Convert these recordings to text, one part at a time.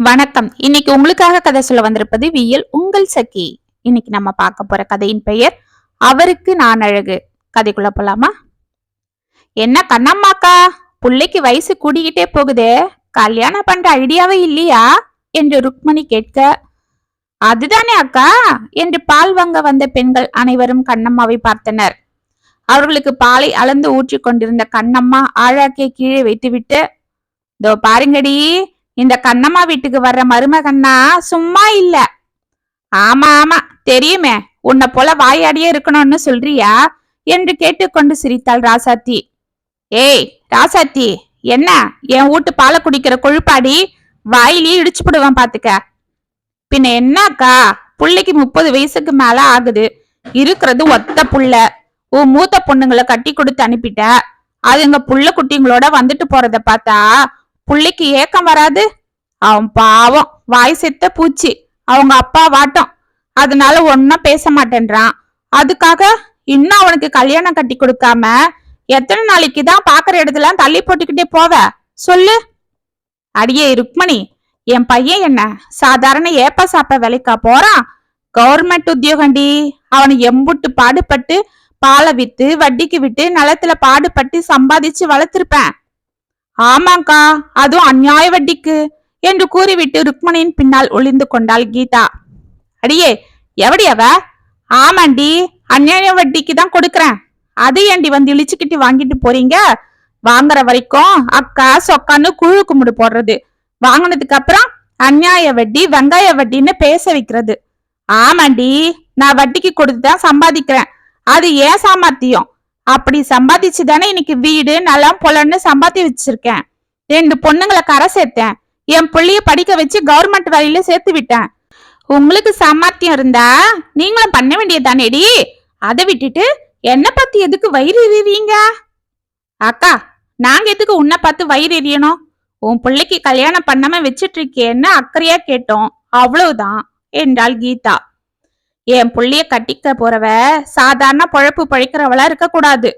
வணக்கம். இன்னைக்கு உங்களுக்காக கதை சொல்ல வந்திருப்பது வியல் உங்கள் சகி. இன்னைக்கு நம்ம பார்க்க போற கதையின் பெயர் அவருக்கு நான் அழகு. கதைக்குள்ள போலாமா? என்ன கண்ணம்மாக்கா புள்ளைக்கு வயசு கூடிக்கிட்டே போகுதே. கல்யாணம் பண்ற ஐடியாவே இல்லையா? என்று ருக்மணி கேட்க அதுதானே அக்கா என்று பால் வாங்க வந்த பெண்கள் அனைவரும் கண்ணம்மாவை பார்த்தனர். அவர்களுக்கு பாலை அளந்து ஊற்றிக் கொண்டிருந்த கண்ணம்மா ஆழாக்கிய கீழே வைத்துவிட்டு இதோ பாருங்கடி இந்த கண்ணம்மா வீட்டுக்கு வர்ற மருமகன்னா சும்மா இல்ல. ஆமா ஆமா தெரியுமே. உன்னை போல வாயாடியே இருக்கணும்னு சொல்றியா? என்று கேட்டுக்கொண்டு சிரித்தாள் ராசாத்தி. ஏய் ராசாத்தி என்ன? என் வீட்டு பாலை குடிக்கிற கொழுப்பாடி வாயிலேயே இடிச்சு போடுவேன் பாத்துக்க. பின்ன என்னக்கா? புள்ளைக்கு முப்பது வயசுக்கு மேல ஆகுது. இருக்கிறது ஒத்த புள்ள. உன் மூத்த பொண்ணுங்களை கட்டி கொடுத்து அனுப்பிட்ட. அதுங்க புள்ள குட்டிங்களோட வந்துட்டு போறத பார்த்தா புள்ளிக்கு ஏக்கம் வராது. அவன் பாவம் வாய் செத்த பூச்சி. அவங்க அப்பா வாட்டம். அதனால ஒன்னும் பேச மாட்டேன்றான். அதுக்காக இன்னும் அவனுக்கு கல்யாணம் கட்டி கொடுக்காம எத்தனை நாளைக்கு தான் பாக்குற இடத்துல தள்ளி போட்டுக்கிட்டே போவ? சொல்லு. அடியே ருக்மணி என் பையன் என்ன? சாதாரண ஏப்ப சாப்ப வேலைக்கா போறான் கவர்மெண்ட் உத்தியோகண்டி. அவனை எம்புட்டு பாடுபட்டு பாலை வித்து வட்டிக்கு விட்டு நிலத்துல பாடுபட்டு சம்பாதிச்சு வளர்த்திருப்பேன். ஆமாங்கா அதுவும் அநியாய வட்டிக்கு என்று கூறிவிட்டு ருக்மணியின் பின்னால் ஒளிந்து கொண்டாள் கீதா. அடியே எவடி அவ? ஆமாண்டி அநியாய வட்டிக்கு தான் கொடுக்கறேன். அது ஏண்டி வந்து இழிச்சுக்கிட்டு வாங்கிட்டு போறீங்க? வாங்குற வரைக்கும் அக்கா சொக்கான்னு குழு கும்பிடு போடுறது. வாங்கினதுக்கு அப்புறம் அநியாய வட்டி வெங்காய வட்டின்னு பேச வைக்கிறது. ஆமாண்டி நான் வட்டிக்கு கொடுத்து தான் சம்பாதிக்கிறேன். அது ஏன் சாமர்த்தியம்? அப்படி சம்பாதிச்சு தானே இன்னைக்கு வீடு நலம் பொலன்னு சம்பாத்தி வச்சிருக்கேன். ரெண்டு பொண்ணுங்களை கரை சேர்த்தேன். என் பிள்ளைய படிக்க வச்சு கவர்மெண்ட் வேலையில சேர்த்து விட்டேன். உங்களுக்கு சாமர்த்தியம் இருந்தா நீங்களும் பண்ண வேண்டியதானேடி அதை விட்டுட்டு என்ன பத்தி எதுக்கு வயிறு எறிவீங்க அக்கா நாங்க எதுக்கு உன்னை பார்த்து வயிறு எறியணும்? உன் பிள்ளைக்கு கல்யாணம் பண்ணாம வச்சிட்டு இருக்கேன்னு அக்கறையா கேட்டோம். அவ்வளவுதான். என்றாள் கீதா. என் புள்ளைய கட்டிக்க போறவ சாதாரண பழப்பு பழிக்கிறவளா இருக்க கூடாது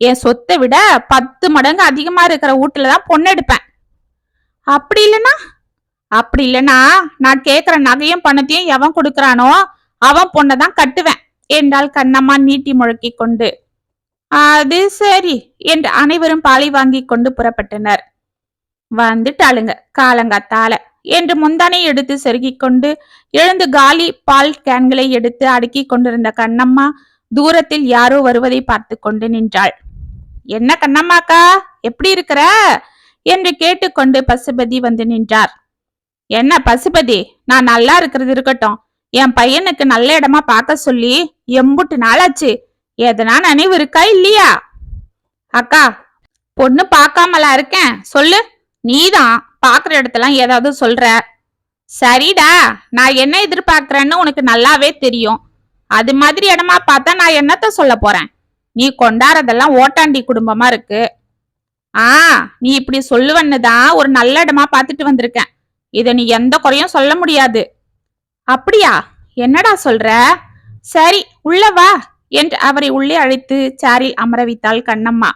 என் சொத்தை விட பத்து மடங்கு அதிகமா இருக்கிற வீட்டுல தான் பொண்ணு எடுப்பேன். அப்படி இல்லைன்னா? அப்படி இல்லைன்னா நான் கேட்குற நகையும் பணத்தையும் எவன் கொடுக்கறானோ அவன் பொண்ணை தான் கட்டுவேன். என்றாள் கண்ணம்மா நீட்டி முழக்கி கொண்டு. அது சரி என்று அனைவரும் பாலை வாங்கி கொண்டு புறப்பட்டனர். வந்துட்டாளுங்க காலங்காத்தால. என்று முந்தானை எடுத்து செருகிக் கொண்டு எழுந்து காலி பால் கேன்களை எடுத்து அடுக்கிக் கொண்டிருந்த கண்ணம்மா தூரத்தில் யாரோ வருவதை பார்த்து கொண்டு நின்றாள். என்ன கண்ணம்மாக்கா எப்படி இருக்கிற? என்று கேட்டுக்கொண்டு பசுபதி வந்து நின்றார். என்ன பசுபதி நான் நல்லா இருக்கிறது இருக்கட்டும். என் பையனுக்கு நல்ல இடமா பார்க்க சொல்லி எம்புட்டு நாளாச்சு. எதனா நினைவு இருக்கா இல்லையா? அக்கா பொண்ணு பார்க்காமலா இருக்கேன். சொல்லு. நீதான். பாக்குற இடத்தெல்லாம் ஏதாவது சொல்ற? சரிடா நான் என்ன எதிர்பார்க்கறேன்னு உனக்கு நல்லாவே தெரியும். அது மாதிரி இடமா பார்த்தா நான் என்னத்த சொல்ல போறேன்? நீ கொண்டாடுறதெல்லாம் ஓட்டாண்டி குடும்பமா இருக்கு. ஆ நீ இப்படி சொல்லுவன்னு தான் ஒரு நல்ல இடமா பார்த்துட்டு வந்திருக்கேன். இதை நீ எந்த குறையும் சொல்ல முடியாது. அப்படியா? என்னடா சொல்ற? சரி உள்ள வா என்று அவரை உள்ளே அழைத்து சாரில் அமர வைத்தாள் கண்ணம்மா.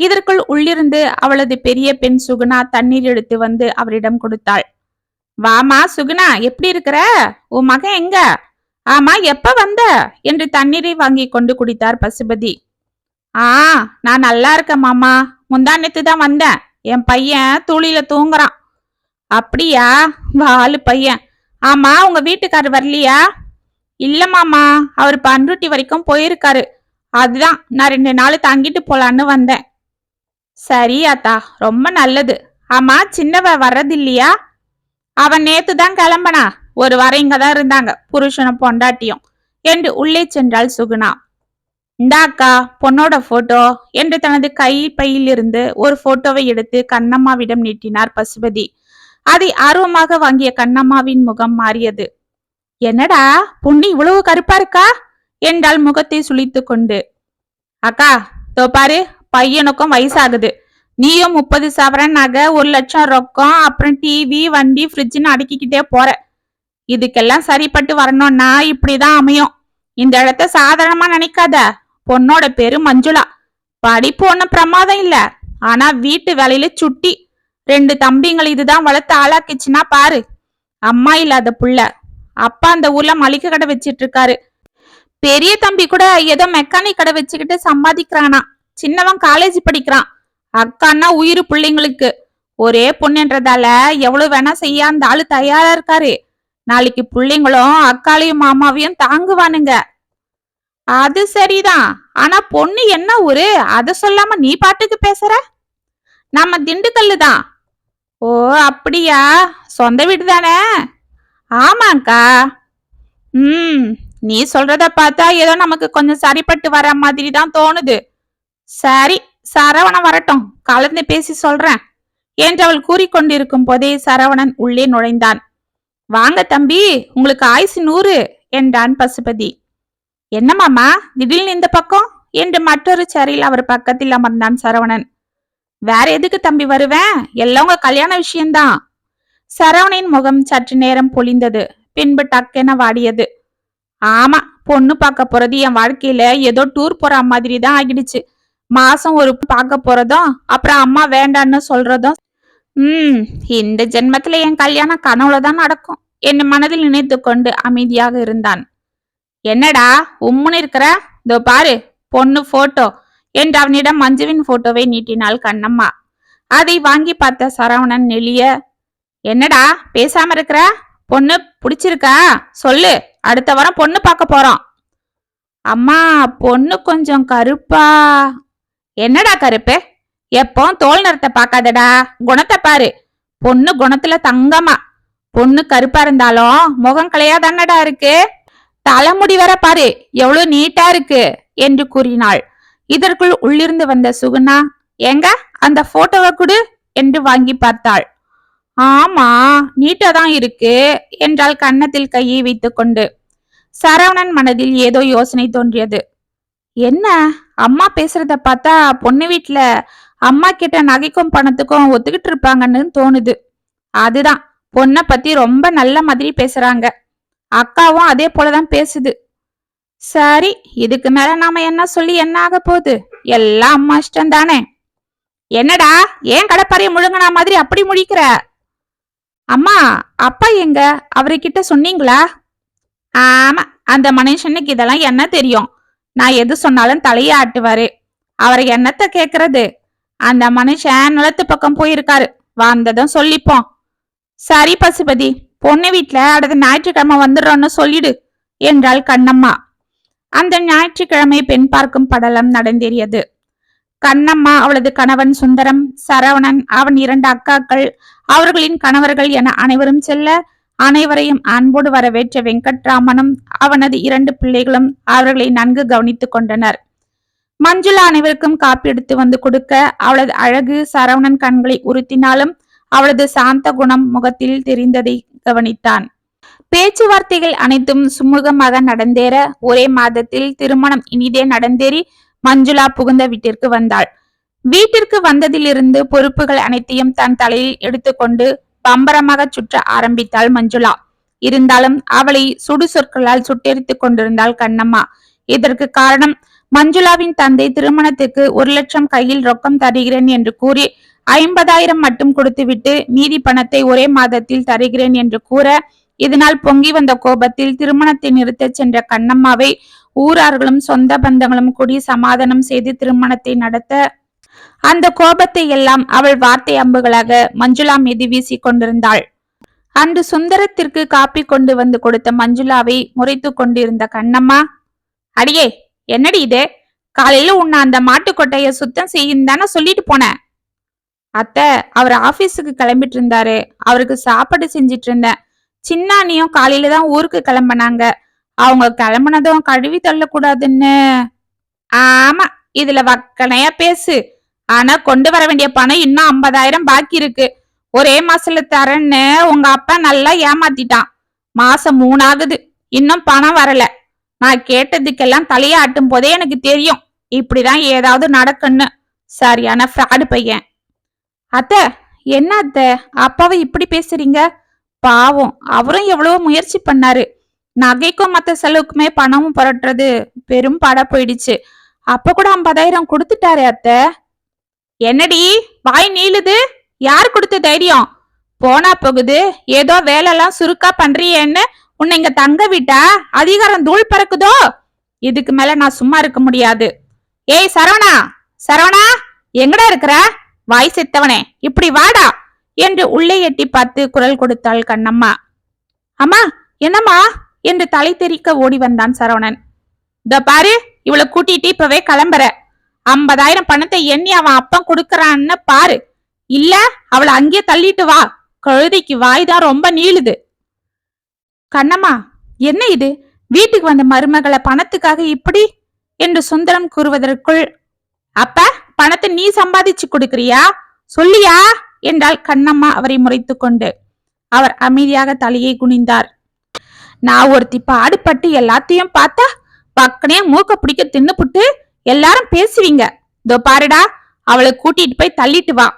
இதற்குள் உள்ளிருந்து அவளது பெரிய பெண் சுகுணா தண்ணீர் எடுத்து வந்து அவரிடம் கொடுத்தாள். வாமா சுகுணா எப்படி இருக்கிற? உன் மகன் எங்க? ஆமா எப்ப வந்த? என்று தண்ணீரை வாங்கி கொண்டு குடித்தார் பசுபதி. ஆ நான் நல்லா இருக்கேன் மாமா. முந்தானத்து தான் வந்தேன். என் பையன் தூளில தூங்குறான். அப்படியா? வாலு பையன். ஆமா உங்க வீட்டுக்காரர் வரலையா? இல்ல மாமா. அவர் பண்ருட்டி வரைக்கும் போயிருக்காரு. அதுதான். நான் ரெண்டு நாள் தங்கிட்டு போலான்னு வந்தேன். சரி அத்தா. ரொம்ப நல்லது. ஆமா சின்னவ வர்றதில்லையா? அவன் நேத்து தான் கிளம்பனா. ஒரு வர இங்க தான் இருந்தாங்க புருஷனும் பொண்டாட்டியும். என்று உள்ளே சென்றாள் சுகுணா. இந்தாக்கா பொண்ணோட போட்டோ என்று தனது கை பையிலிருந்து ஒரு போட்டோவை எடுத்து கண்ணம்மாவிடம் நீட்டினார் பசுபதி. அதை ஆர்வமாக வாங்கிய கண்ணம்மாவின் முகம் மாறியது. என்னடா பொண்ணு இவ்வளவு கருப்பா இருக்கா? என்றால் முகத்தை சுழித்து கொண்டு அக்கா தோ பையனுக்கும் வயசாகுது. நீயும் முப்பது சவரன் நகை ஒரு லட்சம் ரொக்கம் அப்புறம் டிவி வண்டி ஃப்ரிட்ஜ்னு அடக்கிக்கிட்டே போற. இதுக்கெல்லாம் சரிப்பட்டு வரணும்னா இப்படிதான் அமையும். இந்த இடத்த சாதாரணமா நினைக்காத. பொண்ணோட பேரு மஞ்சுளா. படிப்பு ஒண்ணு பிரமாதம் இல்ல. ஆனா வீட்டு வேலையில சுட்டி. ரெண்டு தம்பிங்களை இதுதான் வளர்த்து ஆளாக்கிச்சுன்னா பாரு. அம்மா இல்லாத புள்ள. அப்பா அந்த ஊர்ல மளிகை கடை வச்சிட்டு இருக்காரு. பெரிய தம்பி கூட ஏதோ மெக்கானிக் கடை வச்சுக்கிட்டு சம்பாதிக்கிறானா. சின்னவன் காலேஜ் படிக்கிறான். அக்கான்னா உயிர் பிள்ளைங்களுக்கு. ஒரே பொண்ணுன்றதால எவ்வளவு வேணா செய்ய அந்த ஆளு தயாரா இருக்காரு. நாளைக்கு பிள்ளைங்களும் அக்காளையும் மாமாவையும் தாங்குவானுங்க. அது சரிதான். ஆனா பொண்ணு என்ன ஊரு? அத சொல்லாம நீ பாட்டுக்கு பேசுற? நம்ம திண்டுக்கல்லு தான். ஓ அப்படியா? சொந்த வீடு தானே? ஆமாக்கா ம் நீ சொல்றத பார்த்தா ஏதோ நமக்கு கொஞ்சம் சரிப்பட்டு வர மாதிரி தான் தோணுது. சரி சரவணன் வரட்டும். கலந்து பேசி சொல்றேன். என்று அவள் கூறிக்கொண்டிருக்கும் போதே சரவணன் உள்ளே நுழைந்தான். வாங்க தம்பி உங்களுக்கு ஆயுசு நூறு என்றான் பசுபதி. என்னமாமா திடீர்னு இந்த பக்கம்? என்று மற்றொரு சரியில் அவர் பக்கத்தில் அமர்ந்தான் சரவணன். வேற எதுக்கு தம்பி வருவேன்? எல்லாம் உங்க கல்யாண விஷயம்தான். சரவணின் முகம் சற்று நேரம் பொழிந்தது பின்பு டக்கென வாடியது. ஆமா பொண்ணு பார்க்க போறது என் வாழ்க்கையில ஏதோ டூர் போற மாதிரி தான் ஆகிடுச்சு. மாசம் ஒரு பார்க்க போறதும் அப்புறம் அம்மா வேண்டான்னு சொல்றதும் ம் இந்த ஜென்மத்துல என் கல்யாணம் கனவுல தான் நடக்கும். என் மனதில் நினைத்து கொண்டு அமைதியாக இருந்தான். என்னடா உம்முன்னு இருக்கிற? இதோ பாரு பொண்ணு போட்டோ என்று அவனிடம் மஞ்சுவின் போட்டோவை நீட்டினாள் கண்ணம்மா. அதை வாங்கி பார்த்த சரவணன் நெளிய என்னடா பேசாம இருக்கிற? பொண்ணு பிடிச்சிருக்கா? சொல்லு அடுத்த வாரம் பொண்ணு பார்க்க போறோம். அம்மா பொண்ணு கொஞ்சம் கருப்பா. என்னடா கருப்பு? எப்போ தோல் நிறத்தை பார்க்காதடா. குணத்தை பாரு. பொண்ணு குணத்துல தங்கமா. பொண்ணு கருப்பா இருந்தாலும் முகம் கலையா தானடா இருக்கு? தலைமுடி வர பாரு. எவ்வளவு நீட்டா இருக்கு என்று கூறினாள். இதற்குள் உள்ளிருந்து வந்த சுகுணா எங்க அந்த போட்டோவை கொடு என்று வாங்கி பார்த்தாள். ஆமா நீட்டா தான் இருக்கு என்றால் கன்னத்தில் கையை வைத்துக்கொண்டு. சரவணன் மனதில் ஏதோ யோசனை தோன்றியது. என்ன? அம்மா பேசுறத பார்த்தா பொண்ணு வீட்டில் அம்மா கிட்ட நகைக்கும் பணத்துக்கும் ஒத்துக்கிட்டு இருப்பாங்கன்னு தோணுது. அதுதான். பொண்ணை பத்தி ரொம்ப நல்ல மாதிரி பேசுறாங்க. அக்காவும் அதே போலதான் பேசுது. சரி இதுக்கு மேல நாம என்ன சொல்லி என்ன ஆக போகுது? எல்லாம் அம்மா இஷ்டம் தானே என்னடா ஏன் கடப்பாறைய முழுங்கினா மாதிரி அப்படி முடிக்கிற அம்மா அப்பா எங்க? அவர்கிட்ட சொன்னீங்களா? ஆமா அந்த மனுஷனுக்கு இதெல்லாம் என்ன தெரியும்? நான் எது சொன்னாலும் தலையை ஆட்டுவாரு அவரை என்னத்த கேக்குறது? அந்த மனுஷன் நிலத்து பக்கம் போயிருக்காரு. வந்ததும் சொல்லிப்போம். சரி பசுபதி. பொண்ணு வீட்டுல அடுத்த ஞாயிற்றுக்கிழமை வந்துடுறோன்னு சொல்லிடு என்றாள் கண்ணம்மா. அந்த ஞாயிற்றுக்கிழமை பெண் பார்க்கும் படலம் நடந்தேறியது. கண்ணம்மா அவளது கணவன் சுந்தரம் சரவணன் அவன் இரண்டு அக்காக்கள் அவர்களின் கணவர்கள் என அனைவரும் செல்ல அனைவரையும் அன்போடு வரவேற்ற வெங்கட்ராமனும் அவனது இரண்டு பிள்ளைகளும் அவர்களை நன்கு கவனித்துக் கொண்டனர். மஞ்சுளா அனைவருக்கும் காப்பி எடுத்து வந்து கொடுக்க அவளது அழகு சரவணன் கண்களை உறுத்தினாலும் அவளது சாந்த குணம் முகத்தில் தெரிந்ததை கவனித்தான். பேச்சுவார்த்தைகள் அனைத்தும் சுமூகமாக நடந்தேற ஒரே மாதத்தில் திருமணம் இனிதே நடந்தேறி மஞ்சுளா புகுந்த வீட்டிற்கு வந்தாள். வீட்டிற்கு வந்ததிலிருந்து பொறுப்புகள் அனைத்தையும் தன் தலையில் எடுத்துக்கொண்டு பம்பரமாக சுற்ற ஆரம்பித்தாள் மஞ்சுளா. இருந்தாலும் அவளை சுடு சொற்களால் சுட்டெரித்துக் கொண்டிருந்தாள் கண்ணம்மா. இதற்கு காரணம் மஞ்சுளாவின் தந்தை திருமணத்துக்கு ஒரு லட்சம் கையில் ரொக்கம் தருகிறேன் என்று கூறி ஐம்பதாயிரம் மட்டும் கொடுத்துவிட்டு மீதி பணத்தை ஒரே மாதத்தில் தருகிறேன் என்று கூற இதனால் பொங்கி வந்த கோபத்தில் திருமணத்தை நிறுத்தச் சென்ற கண்ணம்மாவை ஊரார்களும் சொந்த பந்தங்களும் கூடி சமாதானம் செய்து திருமணத்தை நடத்த அந்த கோபத்தை எல்லாம் அவள் வார்த்தை அம்புகளாக மஞ்சுளா மீது வீசி கொண்டிருந்தாள். அன்று சுந்தரத்திற்கு காப்பி கொண்டு வந்து கொடுத்த மஞ்சுளாவை முறைத்து கொண்டிருந்த கண்ணம்மா அடியே என்னடி இது? காலையில உன்னை அந்த மாட்டுக்கொட்டைய சுத்தம் செய்யும் தானே சொல்லிட்டு போனேன் அத்தை அவர் ஆபீஸுக்கு கிளம்பிட்டு இருந்தாரு அவருக்கு சாப்பாடு செஞ்சிட்டு இருந்தேன் சின்னானியும் காலையில தான் ஊருக்கு கிளம்புனாங்க. அவங்க கிளம்புனதும் கழுவி தள்ளக்கூடாதுன்னு. ஆமா இதுல வக்கனையா பேசு. ஆனா கொண்டு வர வேண்டிய பணம் இன்னும் ஐம்பதாயிரம் பாக்கி இருக்கு. ஒரே மாசத்துல தரேன்னு உங்க அப்பா நல்லா ஏமாத்திட்டான். மாசம் மூணாகுது. இன்னும் பணம் வரல. நான் கேட்டதுக்கெல்லாம் தலையாட்டும் போதே எனக்கு தெரியும். இப்படிதான் ஏதாவது நடக்குன்னு. சரியான ஃப்ராடு பையன். அத்தை என்ன அத்தை? அப்பாவை இப்படி பேசுறீங்க? பாவம் அவரும் எவ்வளவோ முயற்சி பண்ணாரு. நகைக்கும் மற்ற செலவுக்குமே பணமும் புரட்டுறது பெரும் பட போயிடுச்சு. அப்ப கூட ஐம்பதாயிரம் கொடுத்துட்டாரு அத்தை? என்னடி வாய் நீளுது? யார் கொடுத்த தைரியம்? போனா போகுது ஏதோ வேலைலாம் சுருக்கா பண்றியேன்னு உன்னை இங்க தங்க விட்டா? அதிகாரம் தூள் பறக்குதோ? இதுக்கு மேல நான் சும்மா இருக்க முடியாது. ஏய் சரவணா சரவணா எங்கடா இருக்கிற? வாய் செத்தவனே இப்படி வாடா என்று உள்ளே எட்டி பார்த்து குரல் கொடுத்தாள் கண்ணம்மா. அம்மா என்னம்மா? என்று தலை தெறிக்க ஓடி வந்தான் சரவணன். இந்த பாரு இவளை கூட்டிட்டு இப்பவே கிளம்புற. ஐம்பதாயிரம் பணத்தை எண்ணி அவன் அப்பன் கொடுக்கறான்னு பாரு. இல்ல அவளை அங்கேயே தள்ளிட்டு வா. கழுதைக்கு வாய் தான் ரொம்ப நீளுது. கண்ணம்மா என்ன இது? வீட்டுக்கு வந்த மருமகளை பணத்துக்காக இப்படி? என்று சுந்தரம் கூறுவதற்குள் அப்ப பணத்தை நீ சம்பாதிச்சு கொடுக்கறியா? சொல்லியா? என்றாள் கண்ணம்மா அவரை முறைத்து கொண்டு அவர் அமைதியாக தலையை குனிந்தார். நான் ஒருத்தி பாடுபட்டு எல்லாத்தையும் பார்த்தா பக்கனே மூக்க பிடிக்க தின்னுப்புட்டு எல்லாரும் பேசுவீங்க. இதோ பாருடா அவளை கூட்டிட்டு போய் தள்ளிட்டு வா.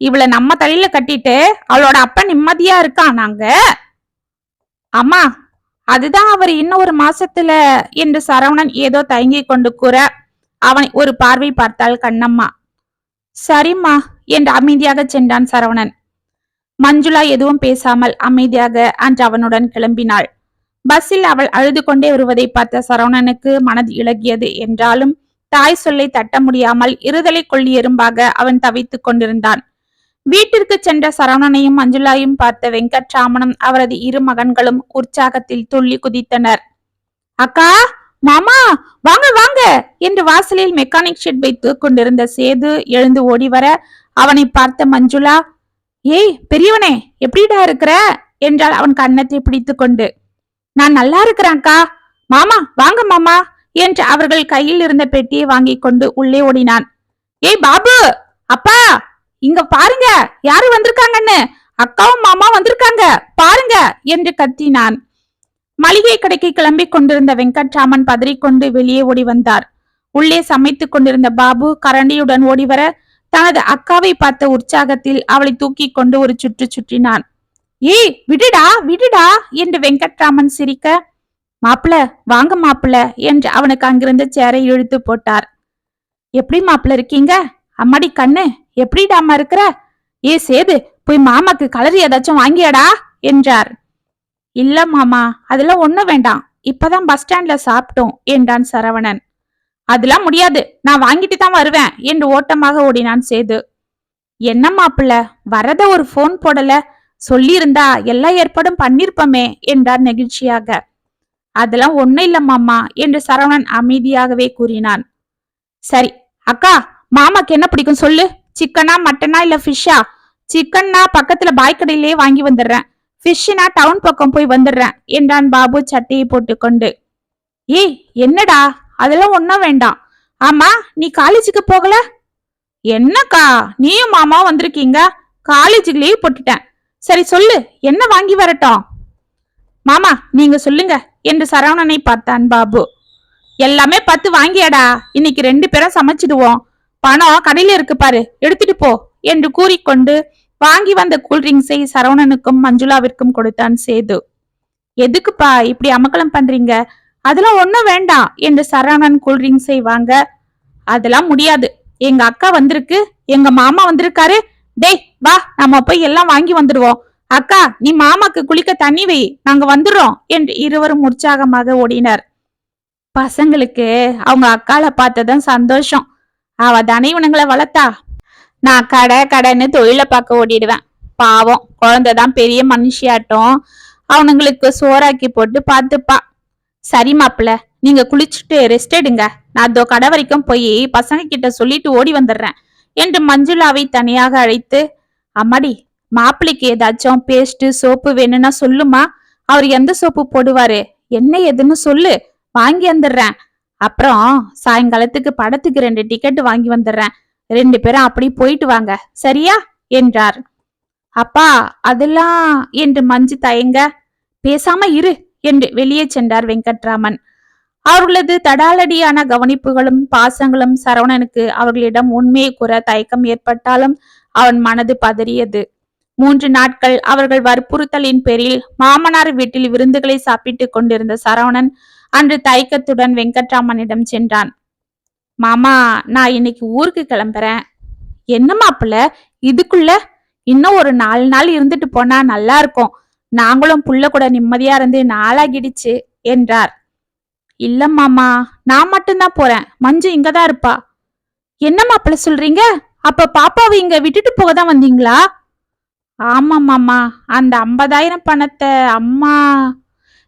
இவளை நம்ம தலையில கட்டிட்டு அவளோட அப்பா நிம்மதியா இருக்கான் நாங்க அம்மா அதுதான் அவர் இன்னும் ஒரு மாசத்துல என்று சரவணன் ஏதோ தயங்கி கொண்டு கூற அவனை ஒரு பார்வை பார்த்தாள் கண்ணம்மா. சரிம்மா என்று அமைதியாக சென்றான் சரவணன். மஞ்சுளா எதுவும் பேசாமல் அமைதியாக அன்று அவனுடன் கிளம்பினாள். பஸ்ஸில் அவள் அழுது கொண்டே வருவதை பார்த்த சரவணனுக்கு மனது இழகியது என்றாலும் தாய் சொல்லை தட்ட முடியாமல் இருதலை கொள்ளி எறும்பாக அவன் தவித்துக் கொண்டிருந்தான். வீட்டிற்கு சென்ற சரவணனையும் மஞ்சுளாயும் பார்த்த வெங்கட்ராமனும் அவரது இரு மகன்களும் உற்சாகத்தில் துள்ளி குதித்தனர். அக்கா மாமா வாங்க வாங்க என்று வாசலில் மெக்கானிக் ஷெட் வைத்து கொண்டிருந்த சேது எழுந்து ஓடி வர அவனை பார்த்த மஞ்சுளா ஏய் பெரியவனே எப்படிடா இருக்கிற? என்றால் அவன் கன்னத்தை பிடித்து கொண்டு. நான் நல்லா இருக்கிறேன்க்கா மாமா வாங்க மாமா என்று அவர்கள் கையில் இருந்த பெட்டியை வாங்கி கொண்டு உள்ளே ஓடினான். ஏய் பாபு! அப்பா! இங்க பாருங்க! யாரு வந்திருக்காங்கன்னு? அக்காவும் மாமா வந்திருக்காங்க! பாருங்க! என்று கத்தினான். மளிகை கடைக்கு கிளம்பி கொண்டிருந்த வெங்கட்ராமன் பதறிக்கொண்டு வெளியே ஓடி வந்தார். உள்ளே சமைத்துக் கொண்டிருந்த பாபு கரண்டியுடன் ஓடி வர தனது அக்காவை பார்த்த உற்சாகத்தில் அவளை தூக்கி கொண்டு ஒரு சுற்று சுற்றினான். ஏய் விடுடா விடுடா! என்று வெங்கட்ராமன் சிரிக்க மாப்பிள வாங்க மாப்பிள என்று அவனுக்கு அங்கிருந்த சேரை இழுத்து போட்டார். எப்படி மாப்பிள இருக்கீங்க? அம்மாடி கண்ணு எப்படிடாமா இருக்கிற? ஏ சேது போய் மாமாக்கு கலர் ஏதாச்சும் வாங்கியாடா என்றார். இல்ல மாமா அதெல்லாம் ஒண்ணும் வேண்டாம். இப்பதான் பஸ் ஸ்டாண்ட்ல சாப்பிட்டோம் என்றான் சரவணன். அதெல்லாம் முடியாது. நான் வாங்கிட்டு தான் வருவேன் என்று ஓட்டமாக ஓடினான் சேது. என்ன மாப்பிள்ள வரத ஒரு ஃபோன் போடல? சொல்லியிருந்தா எல்லா ஏற்பாடும் பண்ணிருப்பமே என்றார் நெகிழ்ச்சியாக. அதெல்லாம் ஒன்னும் இல்ல மாமா என்று சரவணன் அமைதியாகவே கூறினான். சரி அக்கா மாமாக்கு என்ன பிடிக்கும் சொல்லு? சிக்கனா மட்டனா இல்ல ஃபிஷ்ஷா சிக்கன்னா பக்கத்துல பாய் கடையிலேயே வாங்கி வந்துடுறேன். ஃபிஷ்ஷுனா டவுன் பக்கம் போய் வந்துடுறேன் என்றான் பாபு சட்டையை போட்டுக்கொண்டு. ஏய் என்னடா? அதெல்லாம் ஒன்றும் வேண்டாம். ஆமா நீ காலேஜுக்கு போகல? என்னக்கா நீயும் மாமா வந்திருக்கீங்க? காலேஜுக்கு லீவ் போட்டுட்டேன். சரி சொல்லு என்ன வாங்கி வரட்டும்? மாமா நீங்க சொல்லுங்க. என்று சரவணனை பார்த்தான் பாபு. எல்லாமே பத்து வாங்கியாடா. இன்னைக்கு ரெண்டு பேரும் சமைச்சிடுவோம். பணம் கடையில இருக்கு பாரு எடுத்துட்டு போ என்று கூறிக்கொண்டு வாங்கி வந்த கூல்ட்ரிங்க்ஸை சரவணனுக்கும் மஞ்சுளாவிற்கும் கொடுத்தான் சேது. எதுக்குப்பா இப்படி அமக்கலம் பண்றீங்க? அதெல்லாம் ஒன்றும் வேண்டாம் என்று சரவணன் கூல்ட்ரிங்க்ஸை வாங்க. அதெல்லாம் முடியாது. எங்க அக்கா வந்திருக்கு. எங்க மாமா வந்திருக்காரு. டேய் வா நம்ம போய் எல்லாம் வாங்கி வந்துடுவோம். அக்கா நீ மாமாக்கு குளிக்க தண்ணி வை. நாங்க வந்துடுறோம் என்று இருவரும் உற்சாகமாக ஓடினர். பசங்களுக்கு அவங்க அக்கால பார்த்ததும் சந்தோஷம். அவ தானே வளர்த்தா. நான் கடை கடைன்னு தொழிலை பார்க்க ஓடிடுவேன். பாவம் குழந்தைதான் பெரிய மனுஷியாட்டம். அவனுங்களுக்கு சோறாக்கி போட்டு பார்த்துப்பா. சரி மாப்பிள்ள நீங்க குளிச்சுட்டு ரெஸ்ட் எடுங்க. நான் அதோ கடை வரைக்கும் போய் பசங்க கிட்ட சொல்லிட்டு ஓடி வந்துடுறேன் என்று மஞ்சுளாவை தனியாக அழைத்து அம்மாடி மாப்பிள்ளைக்கு ஏதாச்சும் பேஸ்ட் சோப்பு வேணும்னா சொல்லுமா? அவர் எந்த சோப்பு போடுவாரு? என்ன ஏதுன்னு சொல்லு. வாங்கி வந்துடுறேன். அப்புறம் சாயங்காலத்துக்கு படத்துக்கு ரெண்டு டிக்கெட் வாங்கி வந்துடுறேன். ரெண்டு பேரும் அப்படி போயிட்டு வாங்க. சரியா? என்றார். அப்பா அதெல்லாம் என்று மஞ்சு தயங்க பேசாம இரு என்று வெளியே சென்றார் வெங்கட்ராமன். அவர்களது தடாலடியான கவனிப்புகளும் பாசங்களும் சரவணனுக்கு அவர்களிடம் உண்மையை கூற தயக்கம் ஏற்பட்டாலும் அவன் மனது பதறியது. மூன்று நாட்கள் அவர்கள் வற்புறுத்தலின் பேரில் மாமனார் வீட்டில் விருந்துகளை சாப்பிட்டுக் கொண்டிருந்த சரவணன் அன்று தயக்கத்துடன் வெங்கட்ராமனிடம் சென்றான். மாமா நான் இன்னைக்கு ஊருக்கு கிளம்புறேன். என்ன மாப்பிள்ள? இதுக்குள்ள? இன்னும் ஒரு நாலு நாள் இருந்துட்டு போனா நல்லா இருக்கும். நாங்களும் புள்ள கூட நிம்மதியா இருந்து நாளாகிடுச்சு என்றார். இல்ல மாமா நான் மட்டும்தான் போறேன். மஞ்சு இங்கதான் இருப்பா. என்ன மாப்பிள்ள சொல்றீங்க? அப்ப பாப்பாவை இங்க விட்டுட்டு போக தான் வந்தீங்களா? ஆமா அந்த ஐம்பதாயிரம் பணத்தை அம்மா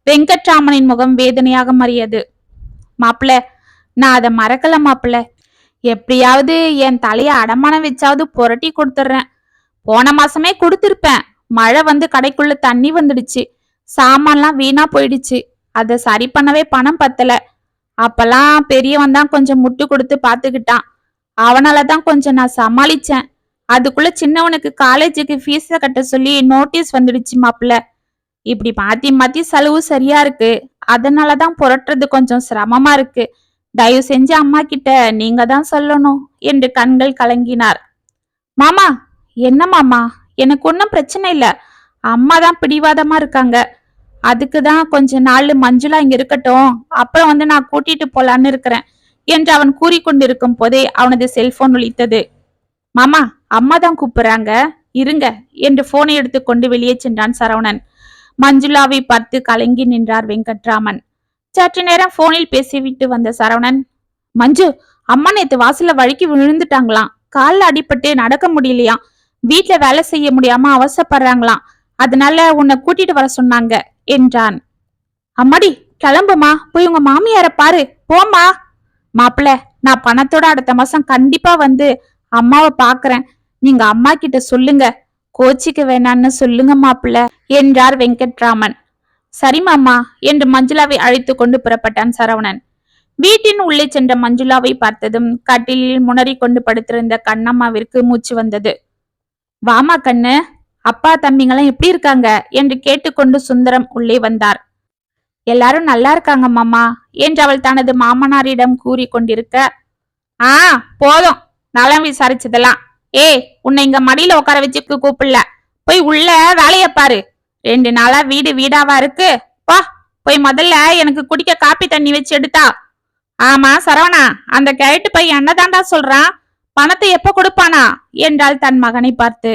வெங்கட்ராமனின் முகம் வேதனையாக மாறியது. மாப்பிள்ள நான் அதை மறக்கல மாப்பிள்ள. எப்படியாவது என் தலையை அடமானம் வச்சாவது புரட்டி கொடுத்துட்றேன். போன மாசமே கொடுத்துருப்பேன். மழை வந்து கடைக்குள்ள தண்ணி வந்துடுச்சு. சாமான்லாம் வீணா போயிடுச்சு. அதை சரி பண்ணவே பணம் பத்தல. அப்பெல்லாம் பெரியவன் தான் கொஞ்சம் முட்டு கொடுத்து பார்த்துக்கிட்டான். அவனால தான் கொஞ்சம் நான் சமாளிச்சேன். அதுக்குள்ள சின்னவனுக்கு காலேஜுக்கு ஃபீஸ கட்ட சொல்லி நோட்டீஸ் வந்துடுச்சு மாப்பிள்ள. இப்படி மாத்தி மாத்தி செலவு சரியா இருக்கு. அதனாலதான் புரட்டுறது கொஞ்சம் சிரமமா இருக்கு. தயவு செஞ்சு அம்மா கிட்ட நீங்க தான் சொல்லணும் என்று கண்கள் கலங்கினார். மாமா என்ன மாமா? எனக்கு ஒன்றும் பிரச்சனை இல்ல. அம்மா தான் பிடிவாதமா இருக்காங்க. அதுக்கு தான் கொஞ்ச நாள் மஞ்சுளா இங்க இருக்கட்டும். அப்புறம் வந்து நான் கூட்டிட்டு போலான்னு இருக்கிறேன் என்று அவன் கூறிக்கொண்டிருக்கும் போதே அவனது செல்போன் ஒழித்தது மாமா அம்மா தான் கூப்பிடுறாங்க. இருங்க என்று போனை எடுத்துக்கொண்டு வெளியே சென்றான் சரவணன். மஞ்சுளாவை பார்த்து கலங்கி நின்றார் வெங்கட்ராமன். சற்று நேரம் போனில் பேசிவிட்டு வந்த சரவணன் மஞ்சு அம்மா நேத்து வாசல்ல வழுக்கி விழுந்துட்டாங்களாம். கால்ல அடிபட்டு நடக்க முடியலையாம் வீட்டுல வேலை செய்ய முடியாம அவசப்படுறாங்களாம் அதனால உன்னை கூட்டிட்டு வர சொன்னாங்க என்றான். அம்மாடி கிளம்புமா? போய் உங்க மாமியார பாரு. போம்மா. மாப்பிள்ள நான் பணத்தோட அடுத்த மாசம் கண்டிப்பா வந்து அம்மாவை பாக்குறேன். நீங்க அம்மா கிட்ட சொல்லுங்க. கோச்சிக்க வேணான்னு சொல்லுங்க மாப்பிள்ள என்றார் வெங்கட்ராமன். சரி மாமா என்று மஞ்சுளாவை அழைத்து கொண்டு புறப்பட்டான் சரவணன். வீட்டின் உள்ளே சென்ற மஞ்சுளாவை பார்த்ததும் கட்டிலில் முனறி கொண்டு படுத்திருந்த கண்ணம்மாவிற்கு மூச்சு வந்தது. வாமா கண்ணு அப்பா தம்பிங்களாம் எப்படி இருக்காங்க? என்று கேட்டுக்கொண்டு சுந்தரம் உள்ளே வந்தார். எல்லாரும் நல்லா இருக்காங்க மாமா என்று அவள் தனது மாமனாரிடம் கூறி கொண்டிருக்க ஆ போதும். நலம் விசாரிச்சதெல்லாம். ஏய் உன்னை இங்க மடியில உட்கார வச்சு கூப்பிடல. போய் உள்ள வேலைய பாரு. ரெண்டு நாளா வீடு வீடாவா இருக்கு. பா போய் முதல்ல எனக்கு குடிக்க காப்பி தண்ணி வச்சு எடுத்தா. ஆமா சரவணா அந்த கேட்டு பையன் என்னதான்டா சொல்றான் பணத்தை எப்ப கொடுப்பானா? என்றால் தன் மகனை பார்த்து.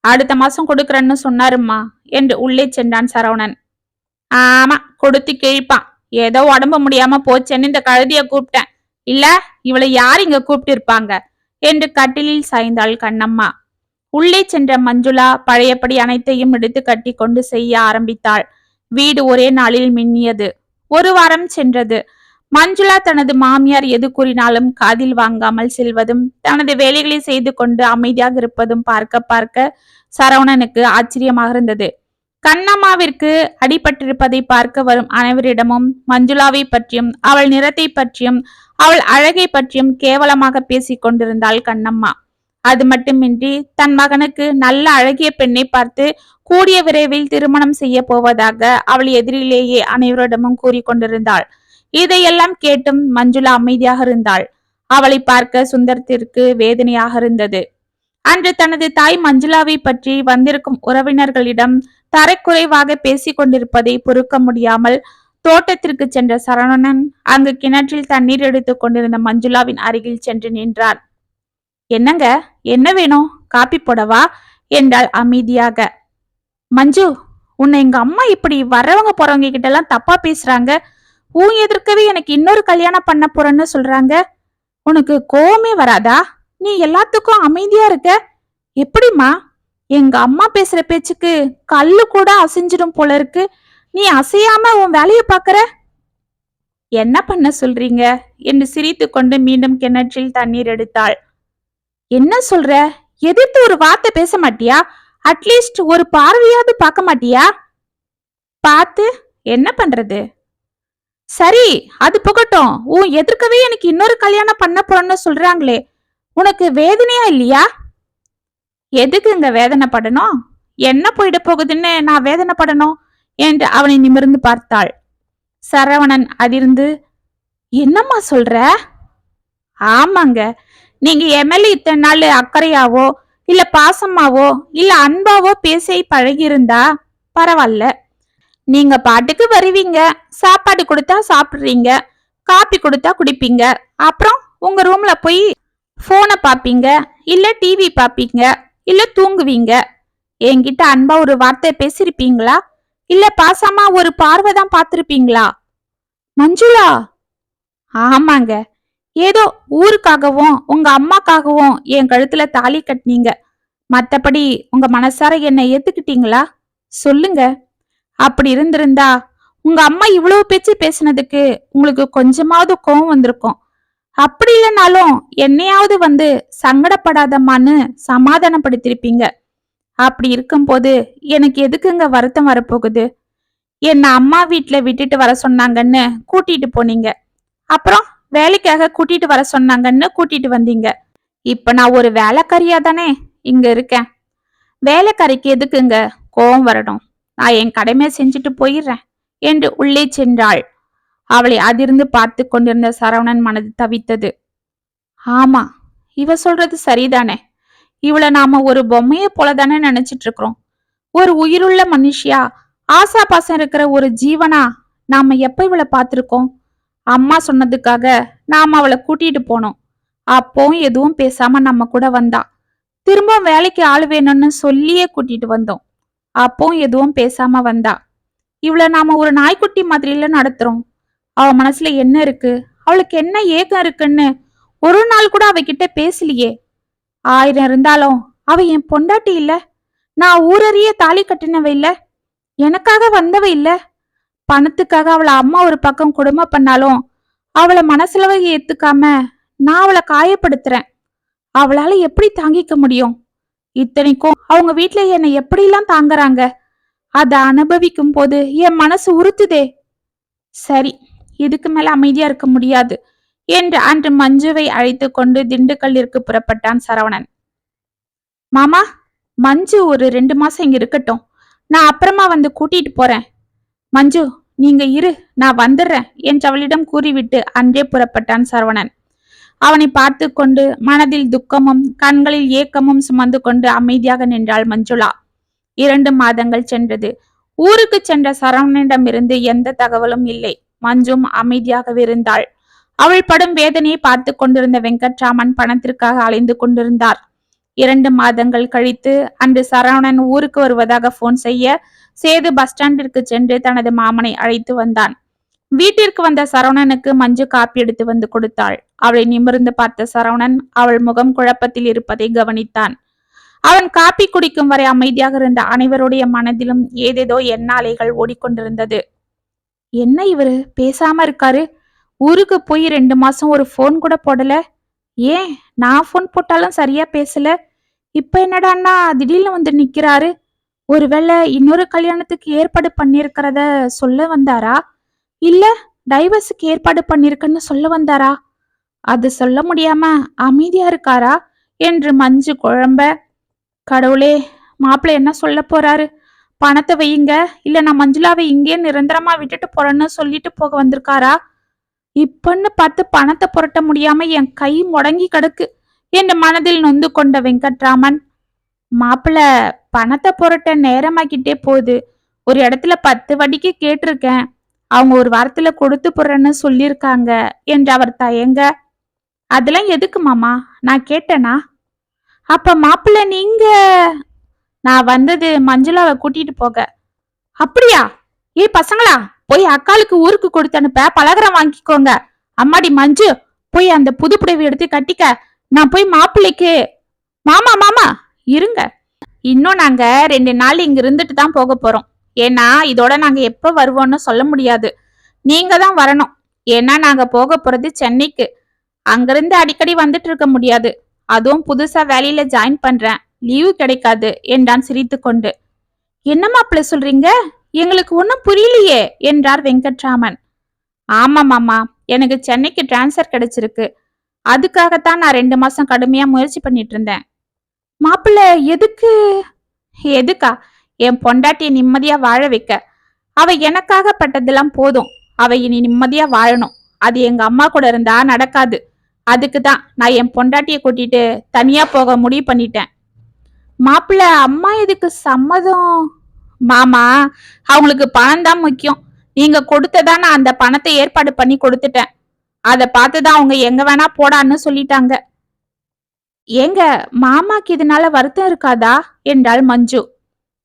அடுத்த மாசம் கொடுக்கறன்னு சொன்னாருமா என்று உள்ளே சென்றான் சரவணன். ஆமா கொடுத்து கிழிப்பான். ஏதோ உடம்பு முடியாம போச்சேன்னு இந்த கழுதிய கூப்பிட்டேன். இல்ல இவளை யார் இங்க கூப்பிட்டிருப்பாங்க? என்று கட்டிலில் சாய்ந்தாள் கண்ணம்மா. உள்ளே சென்ற மஞ்சுளா பழையபடி அனைத்தையும் எடுத்து கட்டி கொண்டு செய்ய ஆரம்பித்தாள். வீடு ஒரே நாளில் மின்னியது. ஒரு வாரம் சென்றது. மஞ்சுளா தனது மாமியார் எது கூறினாலும் காதில் வாங்காமல் செல்வதும் தனது வேலைகளை செய்து கொண்டு அமைதியாக இருப்பதும் பார்க்க பார்க்க சரவணனுக்கு ஆச்சரியமாக இருந்தது. கண்ணம்மாவிற்கு அடிபட்டிருப்பதை பார்க்க வரும் அனைவரிடமும் மஞ்சுளாவை பற்றியும் அவள் நிறத்தை பற்றியும் அவள் அழகை பற்றியும் கேவலமாக பேசிக் கொண்டிருந்தாள் கண்ணம்மா. அது மட்டுமின்றி தன் மகனுக்கு நல்ல அழகிய பெண்ணை பார்த்து கூடிய விரைவில் திருமணம் செய்ய போவதாக அவள் எதிரிலேயே அனைவரிடமும் கூறிக்கொண்டிருந்தாள் இதையெல்லாம் கேட்டும் மஞ்சுளா அமைதியாக இருந்தாள். அவளை பார்க்க சுந்தரத்திற்கு வேதனையாக இருந்தது. அன்று தனது தாய் மஞ்சுளாவை பற்றி வந்திருக்கும் உறவினர்களிடம் தரக்குறைவாக பேசிக் கொண்டிருப்பதை பொறுக்க முடியாமல் தோட்டத்திற்கு சென்ற சரவணன் அங்கு கிணற்றில் தண்ணீர் எடுத்துக் கொண்டிருந்த மஞ்சுளாவின் அருகில் சென்று நின்றான். என்னங்க? என்ன வேணும்? காப்பி போடவா? என்றாள் அமைதியாக. மஞ்சு உன்னை எங்க அம்மா இப்படி வரவங்க போறவங்க கிட்ட எல்லாம் தப்பா பேசுறாங்க? உன் எதிர்க்கவே எனக்கு இன்னொரு கல்யாணம் பண்ண போறேன்னு சொல்றாங்க? உனக்கு கோவமே வராதா? நீ எல்லாத்துக்கும் அமைதியா இருக்க? எப்படிம்மா? எங்க அம்மா பேசுற பேச்சுக்கு கல்லு கூட அசைஞ்சிடும் போல இருக்கு. நீ அசையாம உன் வேலைய பாக்குற என்ன பண்ண சொல்றீங்க? என்று சிரித்து கொண்டு மீண்டும் கிணற்றில் தண்ணீர் எடுத்தாள். என்ன சொல்ற? எதிர்த்து ஒரு வார்த்தை பேச மாட்டியா? அட்லீஸ்ட் ஒரு பார்வையாவது பார்க்க மாட்டியா? பார்த்து என்ன பண்றது? சரி அது புகட்டும். உன் எதிர்க்கவே எனக்கு இன்னொரு கல்யாணம் பண்ண போறேன்னு சொல்றாங்களே. உனக்கு வேதனையா இல்லையா? எதுக்குங்க வேதனைப்படணும்? என்ன போயிட போகுதுன்னு நான் வேதனைப்படணும்? என்று அவனை நிமிர்ந்து பார்த்தாள். சரவணன் அதிர்ந்து என்னம்மா சொல்ற? ஆமாங்க. நீங்க எம்எல்ஏ இத்தனை நாள் அக்கறையாவோ இல்ல பாசமாவோ இல்ல அன்பாவோ பேசி பழகியிருந்தா பரவாயில்ல நீங்க பாட்டுக்கு வருவீங்க சாப்பாடு கொடுத்தா சாப்பிடுறீங்க காப்பி கொடுத்தா குடிப்பீங்க. அப்புறம் உங்க ரூம்ல போய் போனை பாப்பீங்க இல்ல டிவி பாப்பீங்க இல்ல தூங்குவீங்க. என்கிட்ட அன்பா ஒரு வார்த்தை பேசிருப்பீங்களா இல்ல பாசமா ஒரு பார்வை தான் பார்த்திருப்பீங்களா? மஞ்சுளா? ஆமாங்க. ஏதோ ஊருக்காகவும் உங்க அம்மாக்காகவும் என் கழுத்துல தாலி கட்டினீங்க. மத்தபடி உங்க மனசார என்னை ஏத்துக்கிட்டீங்களா? சொல்லுங்க. அப்படி இருந்திருந்தா உங்க அம்மா இவ்வளவு பேச்சு பேசினதுக்கு உங்களுக்கு கொஞ்சமாவது கோவம் வந்திருக்கும். அப்படி இல்லைனாலும் என்னையாவது வந்து சங்கடப்படாதம்மான்னு சமாதானப்படுத்திருப்பீங்க. அப்படி இருக்கும்போது எனக்கு எதுக்குங்க வருத்தம் வரப்போகுது? என்னை அம்மா வீட்டில் விட்டுட்டு வர சொன்னாங்கன்னு கூட்டிட்டு போனீங்க. அப்புறம் வேலைக்காக கூட்டிட்டு வர சொன்னாங்கன்னு கூட்டிட்டு வந்தீங்க. இப்ப நான் ஒரு வேலைக்காரியா தானே இங்க இருக்கேன். வேலைக்காரிக்கு எதுக்குங்க கோவம் வரணும்? நான் என் கடமையை செஞ்சுட்டு போயிடுறேன் என்று உள்ளே சென்றாள். அவளை அதிர்ந்து பார்த்து கொண்டிருந்த சரவணன் மனது தவித்தது. ஆமா இவ சொல்றது சரிதானே? இவளை நாம ஒரு பொம்மையை போலதானே நினைச்சிட்டு இருக்கிறோம் ஒரு உயிருள்ள மனுஷியா? ஆசா பாசம் இருக்கிற ஒரு ஜீவனா? நாம எப்ப இவளை பார்த்திருக்கோம்? அம்மா சொன்னதுக்காக நாம அவளை கூட்டிட்டு போனோம். அப்பவும் எதுவும் பேசாம நம்ம கூட வந்தா. திரும்ப வேலைக்கு ஆள் வேணும்னு சொல்லியே கூட்டிட்டு வந்தோம். அப்பவும் எதுவும் பேசாம வந்தா. இவளை நாம ஒரு நாய்க்குட்டி மாதிரில நடத்துறோம். அவ மனசுல என்ன இருக்கு? அவளுக்கு என்ன ஏக்கம் இருக்குன்னு ஒரு நாள் கூட அவகிட்ட பேசலையே. ஆயிரம் இருந்தாலும் அவ என் பொண்டாட்டி இல்ல. நான் ஊரறிய தாலி கட்டினவ இல்ல. எனக்காக வந்தவ இல்ல. பணத்துக்காக அவளை அம்மா ஒரு பக்கம் கொடுமை பண்ணாலும் அவளை மனசுலவ ஏத்துக்காம நான் அவளை காயப்படுத்துறேன். அவளால எப்படி தாங்கிக்க முடியும்? இத்தனைக்கும் அவங்க வீட்ல என்னை எப்படிலாம் தாங்குறாங்க? அதை அனுபவிக்கும் போது என் மனசு உறுத்துதே. சரி இதுக்கு மேல அமைதியா இருக்க முடியாது. என்று அன்று மஞ்சுவை அழைத்து கொண்டு திண்டுக்கல்லிற்கு புறப்பட்டான் சரவணன். மாமா மஞ்சு ஒரு ரெண்டு மாசம் இங்க இருக்கட்டும். நான் அப்புறமா வந்து கூட்டிட்டு போறேன். மஞ்சு நீங்க இரு நான் வந்துடுறேன் என்று அவளிடம் கூறிவிட்டு அன்றே புறப்பட்டான் சரவணன். அவனை பார்த்து கொண்டு மனதில் துக்கமும் கண்களில் ஏக்கமும் சுமந்து கொண்டு அமைதியாக நின்றாள் மஞ்சுளா. இரண்டு மாதங்கள் சென்றது. ஊருக்கு சென்ற சரவணனிடமிருந்து எந்த தகவலும் இல்லை. மஞ்சும் அமைதியாகவே இருந்தாள். அவள் படும் வேதனையை பார்த்து கொண்டிருந்த வெங்கட்ராமன் பணத்திற்காக அலைந்து கொண்டிருந்தார். இரண்டு மாதங்கள் கழித்து அன்று சரவணன் ஊருக்கு வருவதாக போன் செய்ய சேது பஸ் ஸ்டாண்டிற்கு சென்று தனது மாமனை அழைத்து வந்தான். வீட்டிற்கு வந்த சரவணனுக்கு மஞ்சு காப்பி எடுத்து வந்து கொடுத்தாள். அவளை நிமிர்ந்து பார்த்த சரவணன் அவள் முகம் குழப்பத்தில் இருப்பதை கவனித்தான். அவன் காப்பி குடிக்கும் வரை அமைதியாக இருந்த அனைவருடைய மனதிலும் ஏதேதோ எண்ணாலைகள் ஓடிக்கொண்டிருந்தது. என்ன இவரு? பேசாம இருக்காரு? ஊருக்கு போய் ரெண்டு மாசம் ஒரு ஃபோன் கூட போடல. ஏன்? நான் ஃபோன் போட்டாலும் சரியா பேசல. இப்ப என்னடான்னா திடீர்னு வந்து நிக்கிறாரு. ஒருவேளை இன்னொரு கல்யாணத்துக்கு ஏற்பாடு பண்ணிருக்கிறத சொல்ல வந்தாரா? இல்ல டைவர்ஸுக்கு ஏற்பாடு பண்ணிருக்கன்னு சொல்ல வந்தாரா? அது சொல்ல முடியாம அமைதியா இருக்காரா? என்று மஞ்சு குழம்ப. கடவுளே மாப்பிள்ளை என்ன சொல்ல போறாரு? பணத்தை வையுங்க. இல்ல நான் மஞ்சுளாவை இங்கேயே நிரந்தரமா விட்டுட்டு போறேன்னு சொல்லிட்டு போக வந்திருக்காரா? இப்பன்னு பார்த்து பணத்தை புரட்ட முடியாம என் கை முடங்கி கிடக்கு. என்று மனதில் நொந்து கொண்ட வெங்கட்ராமன் மாப்பிள்ள பணத்தை புரட்ட நேரமாக்கிட்டே போகுது. ஒரு இடத்துல பத்து வட்டிக்கு கேட்டிருக்கேன். அவங்க ஒரு வாரத்துல கொடுத்து போறேன்னு சொல்லியிருக்காங்க என்று அவர் தயங்க. அதெல்லாம் எதுக்கு மாமா? நான் கேட்டேனா? அப்ப மாப்பிள்ள நீங்க நான் வந்தது மஞ்சுளாவை கூட்டிட்டு போக. அப்படியா? ஏய் பசங்களா? போய் அக்காளுக்கு ஊருக்கு கொடுத்து அனுப்ப பலகாரம் வாங்கிக்கோங்க. அம்மாடி மஞ்சு போய் அந்த புது புடவை எடுத்து கட்டிக்க. நான் போய் மாப்பிள்ளைக்கு மாமா மாமா இருங்க. இன்னும் நாங்க ரெண்டு நாள் இங்க இருந்துட்டு தான் போக போறோம். ஏன்னா இதோட நாங்க எப்ப வருவோம்னு சொல்ல முடியாது. நீங்க தான் வரணும். ஏன்னா நாங்க போக போறது சென்னைக்கு. அங்கிருந்து அடிக்கடி வந்துட்டு இருக்க முடியாது. அதுவும் புதுசா வேலையில ஜாயின் பண்றேன். லீவு கிடைக்காது என்றான் சிரித்துக்கொண்டு. என்ன மாப்பிள்ள சொல்றீங்க? எங்களுக்கு ஒன்றும் புரியலையே என்றார் வெங்கட்ராமன். ஆமாம் மாமா எனக்கு சென்னைக்கு டிரான்ஸ்ஃபர் கிடைச்சிருக்கு. அதுக்காகத்தான் நான் ரெண்டு மாசம் கடுமையா முயற்சி பண்ணிட்டு இருந்தேன் மாப்பிள்ள எதுக்கு? எதுக்கா? என் பொண்டாட்டியை நிம்மதியா வாழ வைக்க. அவ எனக்காக பட்டதெல்லாம் போதும். அவ இனி நிம்மதியா வாழணும். அது எங்க அம்மா கூட இருந்தா நடக்காது. அதுக்கு தான் நான் என் பொண்டாட்டியை கூட்டிட்டு தனியா போக முடிவு பண்ணிட்டேன். மாப்பிள்ள அம்மா இதுக்கு சம்மதம்? மாமா அவங்களுக்கு பணம் தான் முக்கியம். நீங்க கொடுத்ததா நான் அந்த பணத்தை ஏற்பாடு பண்ணி கொடுத்துட்டேன். அதை பார்த்துதான் அவங்க எங்க வேணா போடான்னு சொல்லிட்டாங்க. ஏங்க மாமாக்கு இதனால வருத்தம் இருக்காதா? என்றாள் மஞ்சு.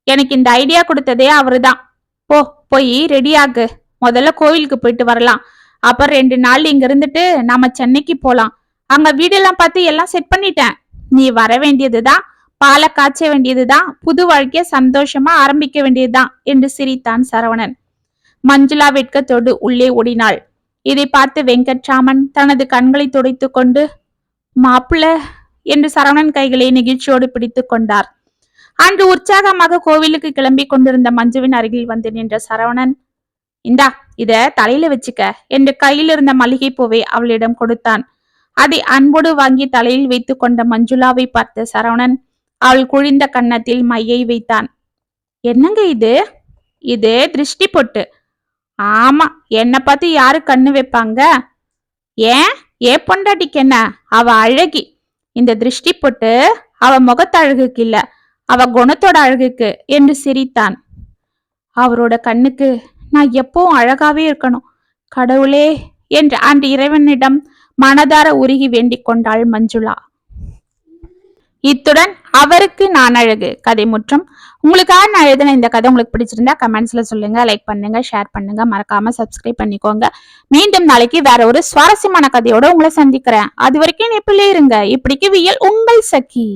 எனக்கு இந்த ஐடியா கொடுத்ததே அவருதான். போ போய் ரெடி ஆகு. முதல்ல கோவிலுக்கு போயிட்டு வரலாம். அப்புறம் ரெண்டு நாள் இங்க இருந்துட்டு நாம சென்னைக்கு போலாம். அங்க வீடெல்லாம் பார்த்து எல்லாம் செட் பண்ணிட்டேன். நீ வர வேண்டியதுதான். பாலை காய்ச்ச வேண்டியதுதான் புது வாழ்க்கைய சந்தோஷமா ஆரம்பிக்க வேண்டியதுதான் என்று சிரித்தான் சரவணன். மஞ்சுளா வெட்கத்தோடு உள்ளே ஓடினாள். இதை பார்த்து வெங்கட்ராமன் தனது கண்களை துடைத்துக் கொண்டு மாப்பிள்ள என்று சரவணன் கைகளை நெகிழ்ச்சியோடு பிடித்து கொண்டார். அன்று உற்சாகமாக கோவிலுக்கு கிளம்பி கொண்டிருந்த மஞ்சுவின் அருகில் வந்து நின்ற சரவணன் இந்தா இத தலையில வச்சுக்க என்று கையில் இருந்த மளிகை பூவை அவளிடம் கொடுத்தான். அதை அன்போடு வாங்கி தலையில் வைத்துக் கொண்ட மஞ்சுளாவை பார்த்த சரவணன் அவள் குழிந்த கன்னத்தில் மையை வைத்தான். என்னங்க இது? இது திருஷ்டி பொட்டு. ஆமா என்ன பார்த்து யாரு கண்ணு வைப்பாங்க? ஏன்? ஏ பொண்டாட்டிக்கு என்ன? அவ அழகி. இந்த திருஷ்டி பொட்டு அவ முகத்தழகுக்கு இல்ல அவ குணத்தோட அழகுக்கு என்று சிரித்தான். அவரோட கண்ணுக்கு நான் எப்பவும் அழகாவே இருக்கணும். கடவுளே என்று அந்த இறைவனிடம் மனதார உருகி வேண்டிக் கொண்டாள் மஞ்சுளா. இத்துடன் அவருக்கு நான் அழகு கதை முற்றும். உங்களுக்காக நான் எழுதின இந்த கதை உங்களுக்கு பிடிச்சிருந்தா கமெண்ட்ஸ்ல சொல்லுங்க லைக் பண்ணுங்க ஷேர் பண்ணுங்க. மறக்காம சப்ஸ்கிரைப் பண்ணிக்கோங்க. மீண்டும் நாளைக்கு வேற ஒரு சுவாரஸ்யமான கதையோட உங்களை சந்திக்கிறேன். அது வரைக்கும் எப்படிலே இருங்க. இப்படிக்கு வியல் உங்கள் சகி.